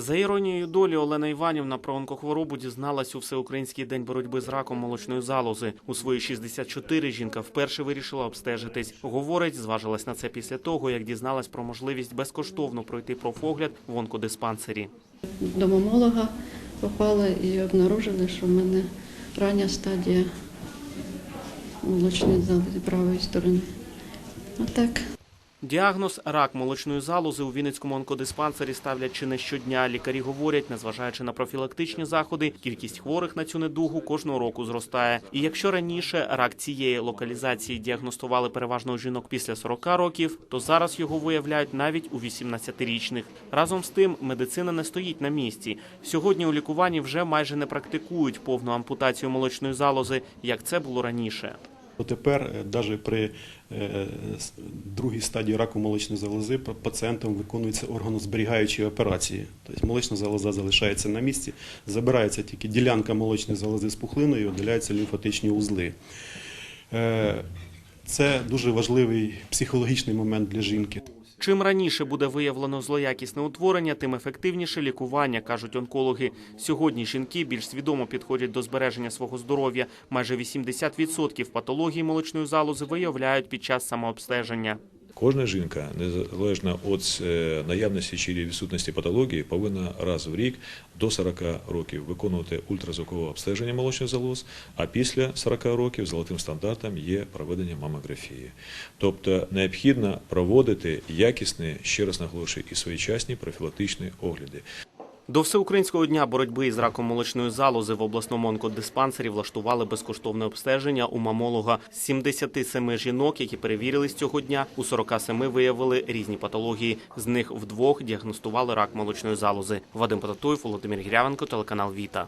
За іронією долі Олена Іванівна про онкохворобу дізналась у всеукраїнський день боротьби з раком молочної залози. У свої 64 жінка вперше вирішила обстежитись. Говорить, зважилась на це після того, як дізналась про можливість безкоштовно пройти профогляд в онкодиспансері. До мамолога попала і обнаружили, що в мене рання стадія молочної залози правої сторони. А так, Діагноз рак молочної залози у Вінницькому онкодиспансері ставлять чи не щодня. Лікарі говорять, незважаючи на профілактичні заходи, кількість хворих на цю недугу кожного року зростає. І якщо раніше рак цієї локалізації діагностували переважно у жінок після 40 років, то зараз його виявляють навіть у 18-річних. Разом з тим, медицина не стоїть на місці. Сьогодні у лікуванні вже майже не практикують повну ампутацію молочної залози, як це було раніше. Тепер, навіть при е, другій стадії раку молочної залози пацієнтам виконуються органозберігаючі операції. Тобто молочна залоза залишається на місці, забирається тільки ділянка молочної залози з пухлиною, і видаляються лімфатичні узли. Це дуже важливий психологічний момент для жінки. Чим раніше буде виявлено злоякісне утворення, тим ефективніше лікування, кажуть онкологи. Сьогодні жінки більш свідомо підходять до збереження свого здоров'я. Майже 80% патологій молочної залози виявляють під час самообстеження. Кожна жінка, незалежно від е, наявності чи відсутності патології, повинна раз в рік до 40 років виконувати ультразвукове обстеження молочних залоз, а після 40 років золотим стандартом є проведення мамографії. Тобто необхідно проводити якісні, ще раз наголошую, і своєчасні профілактичні огляди. До всеукраїнського дня боротьби із раком молочної залози в обласному онкодиспансері влаштували безкоштовне обстеження у мамолога. З 77 жінок, які перевірились цього дня, у 47 виявили різні патології. З них вдвох діагностували рак молочної залози. Вадим Потатуєв, Володимир Грявенко, телеканал Віта.